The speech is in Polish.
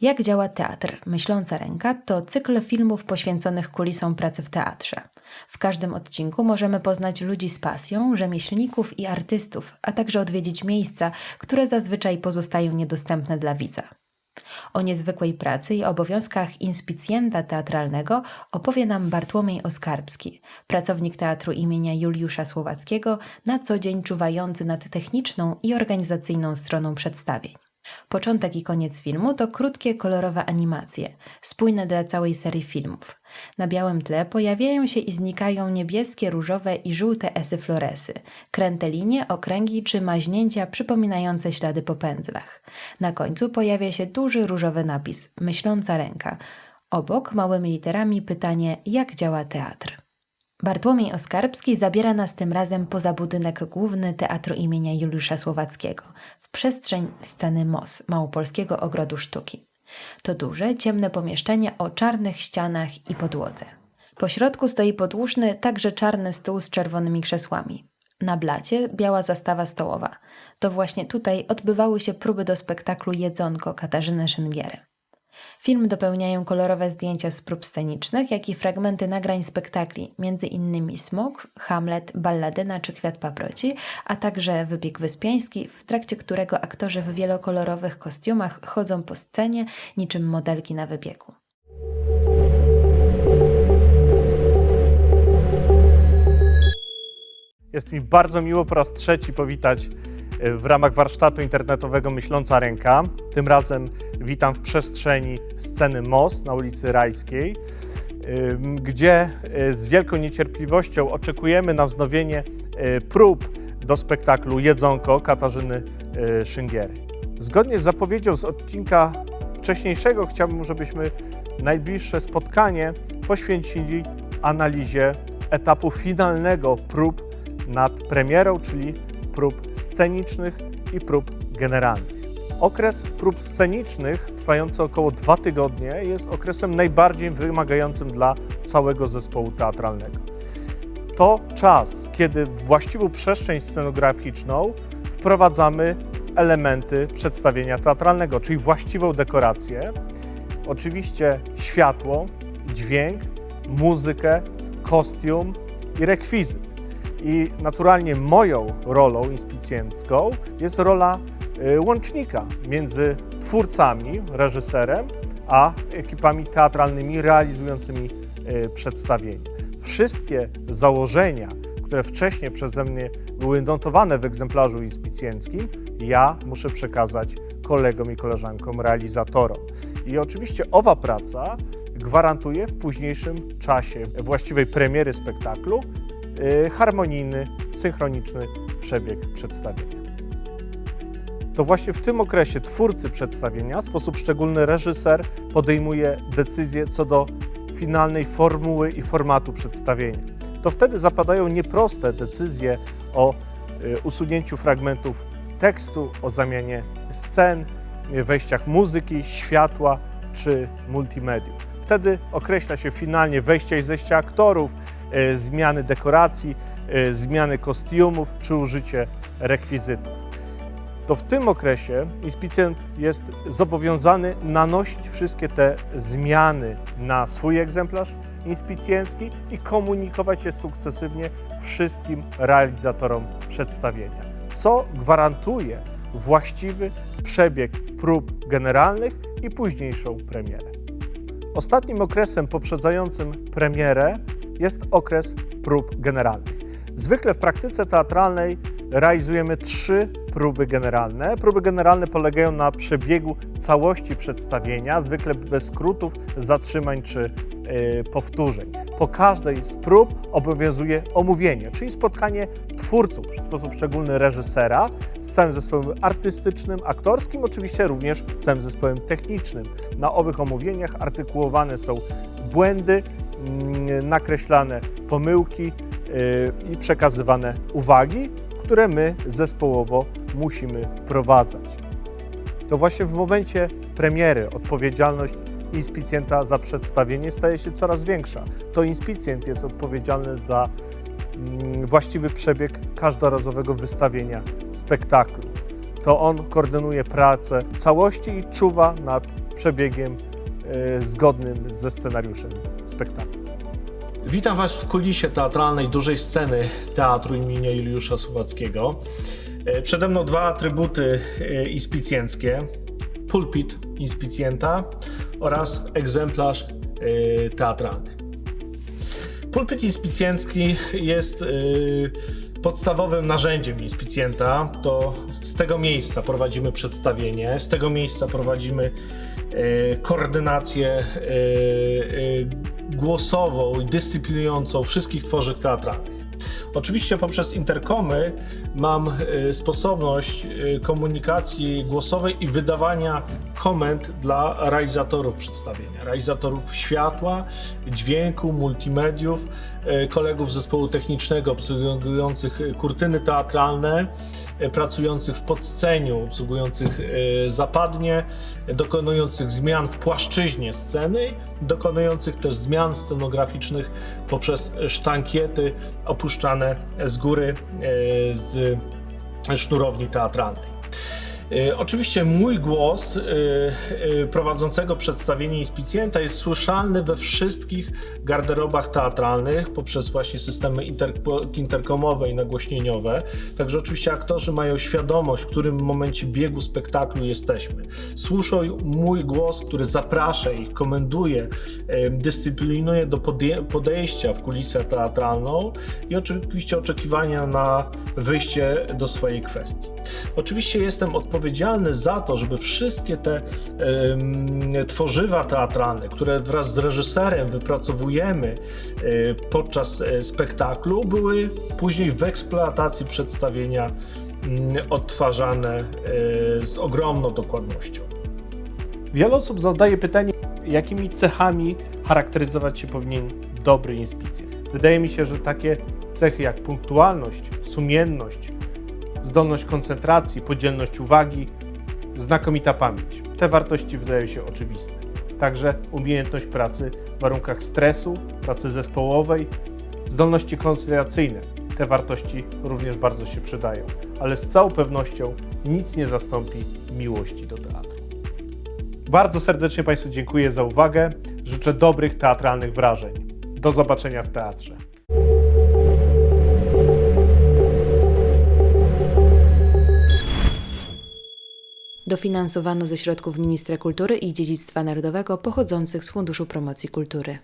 Jak działa teatr? Myśląca ręka to cykl filmów poświęconych kulisom pracy w teatrze. W każdym odcinku możemy poznać ludzi z pasją, rzemieślników i artystów, a także odwiedzić miejsca, które zazwyczaj pozostają niedostępne dla widza. O niezwykłej pracy i obowiązkach inspicjenta teatralnego opowie nam Bartłomiej Oskarbski, pracownik teatru imienia Juliusza Słowackiego, na co dzień czuwający nad techniczną i organizacyjną stroną przedstawień. Początek i koniec filmu to krótkie, kolorowe animacje, spójne dla całej serii filmów. Na białym tle pojawiają się i znikają niebieskie, różowe i żółte esy floresy, kręte linie, okręgi czy maźnięcia przypominające ślady po pędzlach. Na końcu pojawia się duży różowy napis Myśląca ręka. Obok małymi literami pytanie jak działa teatr. Bartłomiej Oskarbski zabiera nas tym razem poza budynek główny Teatru imienia Juliusza Słowackiego, w przestrzeń sceny MOS, Małopolskiego Ogrodu Sztuki. To duże, ciemne pomieszczenie o czarnych ścianach i podłodze. Po środku stoi podłużny, także czarny stół z czerwonymi krzesłami. Na blacie biała zastawa stołowa. To właśnie tutaj odbywały się próby do spektaklu Jedzonko Katarzyny Szyngiery. Film dopełniają kolorowe zdjęcia z prób scenicznych, jak i fragmenty nagrań spektakli, m.in. Smok, Hamlet, Balladyna czy Kwiat Paproci, a także Wybieg Wyspiański, w trakcie którego aktorzy w wielokolorowych kostiumach chodzą po scenie niczym modelki na wybiegu. Jest mi bardzo miło po raz trzeci powitać w ramach warsztatu internetowego Myśląca Ręka. Tym razem witam w przestrzeni sceny MOS na ulicy Rajskiej, gdzie e, z wielką niecierpliwością oczekujemy na wznowienie e, prób do spektaklu Jedzonko Katarzyny e, Szyngiery. Zgodnie z zapowiedzią z odcinka wcześniejszego chciałbym, żebyśmy najbliższe spotkanie poświęcili analizie etapu finalnego prób nad premierą, czyli prób scenicznych i prób generalnych. Okres prób scenicznych, trwający około dwa tygodnie, jest okresem najbardziej wymagającym dla całego zespołu teatralnego. To czas, kiedy w właściwą przestrzeń scenograficzną wprowadzamy elementy przedstawienia teatralnego, czyli właściwą dekorację, oczywiście światło, dźwięk, muzykę, kostium i rekwizyt. I naturalnie moją rolą inspicjencką jest rola y, łącznika między twórcami, reżyserem, a ekipami teatralnymi realizującymi y, przedstawienie. Wszystkie założenia, które wcześniej przeze mnie były notowane w egzemplarzu inspicjenckim, ja muszę przekazać kolegom i koleżankom, realizatorom. I oczywiście owa praca gwarantuje w późniejszym czasie właściwej premiery spektaklu harmonijny, synchroniczny przebieg przedstawienia. To właśnie w tym okresie twórcy przedstawienia, w sposób szczególny reżyser, podejmuje decyzje co do finalnej formuły i formatu przedstawienia. To wtedy zapadają nieproste decyzje o y, usunięciu fragmentów tekstu, o zamianie scen, y, wejściach muzyki, światła czy multimediów. Wtedy określa się finalnie wejścia i zejścia aktorów, y, zmiany dekoracji, y, zmiany kostiumów czy użycie rekwizytów. To w tym okresie inspicjent jest zobowiązany nanosić wszystkie te zmiany na swój egzemplarz inspicjencki i komunikować je sukcesywnie wszystkim realizatorom przedstawienia, co gwarantuje właściwy przebieg prób generalnych i późniejszą premierę. Ostatnim okresem poprzedzającym premierę jest okres prób generalnych. Zwykle w praktyce teatralnej realizujemy trzy próby generalne. Próby generalne polegają na przebiegu całości przedstawienia, zwykle bez skrótów, zatrzymań czy yy, powtórzeń. Po każdej z prób obowiązuje omówienie, czyli spotkanie twórców, w sposób szczególny reżysera z całym zespołem artystycznym, aktorskim, oczywiście również całym zespołem technicznym. Na owych omówieniach artykułowane są błędy, nakreślane pomyłki yy, i przekazywane uwagi, które my zespołowo musimy wprowadzać. To właśnie w momencie premiery odpowiedzialność inspicjenta za przedstawienie staje się coraz większa. To inspicjent jest odpowiedzialny za mm, właściwy przebieg każdorazowego wystawienia spektaklu. To on koordynuje pracę całości i czuwa nad przebiegiem e, zgodnym ze scenariuszem spektaklu. Witam Was w kulisie teatralnej dużej sceny Teatru imienia Juliusza Słowackiego. E, Przede mną dwa atrybuty e, inspicjenckie. Pulpit inspicjenta oraz egzemplarz e, teatralny. Pulpit inspicjencki jest podstawowym narzędziem inspicjenta. To z tego miejsca prowadzimy przedstawienie, z tego miejsca prowadzimy koordynację głosową i dyscyplinującą wszystkich tworzyw teatralnych. Oczywiście poprzez interkomy mam e, sposobność e, komunikacji głosowej i wydawania komend dla realizatorów przedstawienia, realizatorów światła, dźwięku, multimediów, e, kolegów zespołu technicznego obsługujących kurtyny teatralne, pracujących w podsceniu, obsługujących zapadnie, dokonujących zmian w płaszczyźnie sceny, dokonujących też zmian scenograficznych poprzez sztankiety opuszczane z góry e, z sznurowni teatralnej. E, Oczywiście mój głos e, e, prowadzącego przedstawienie inspicjenta jest słyszalny we wszystkich garderobach teatralnych poprzez właśnie systemy interko- interkomowe i nagłośnieniowe. Także oczywiście aktorzy mają świadomość, w którym momencie biegu spektaklu jesteśmy. Słyszą mój głos, który zaprasza ich, komenduje, dyscyplinuje do podejścia w kulisę teatralną i oczywiście oczekiwania na wyjście do swojej kwestii. Oczywiście jestem odpowiedzialny za to, żeby wszystkie te em, tworzywa teatralne, które wraz z reżyserem wypracowujemy e, podczas e, spektaklu, były później w eksploatacji przedstawienia mm, odtwarzane e, z ogromną dokładnością. Wiele osób zadaje pytanie, jakimi cechami charakteryzować się powinien dobry inspicjent. Wydaje mi się, że takie cechy jak punktualność, sumienność, zdolność koncentracji, podzielność uwagi, znakomita pamięć. Te wartości wydają się oczywiste. Także umiejętność pracy w warunkach stresu, pracy zespołowej, zdolności koncyliacyjne. Te wartości również bardzo się przydają, ale z całą pewnością nic nie zastąpi miłości do teatru. Bardzo serdecznie Państwu dziękuję za uwagę. Życzę dobrych teatralnych wrażeń. Do zobaczenia w teatrze. Dofinansowano ze środków Ministra Kultury i Dziedzictwa Narodowego pochodzących z Funduszu Promocji Kultury.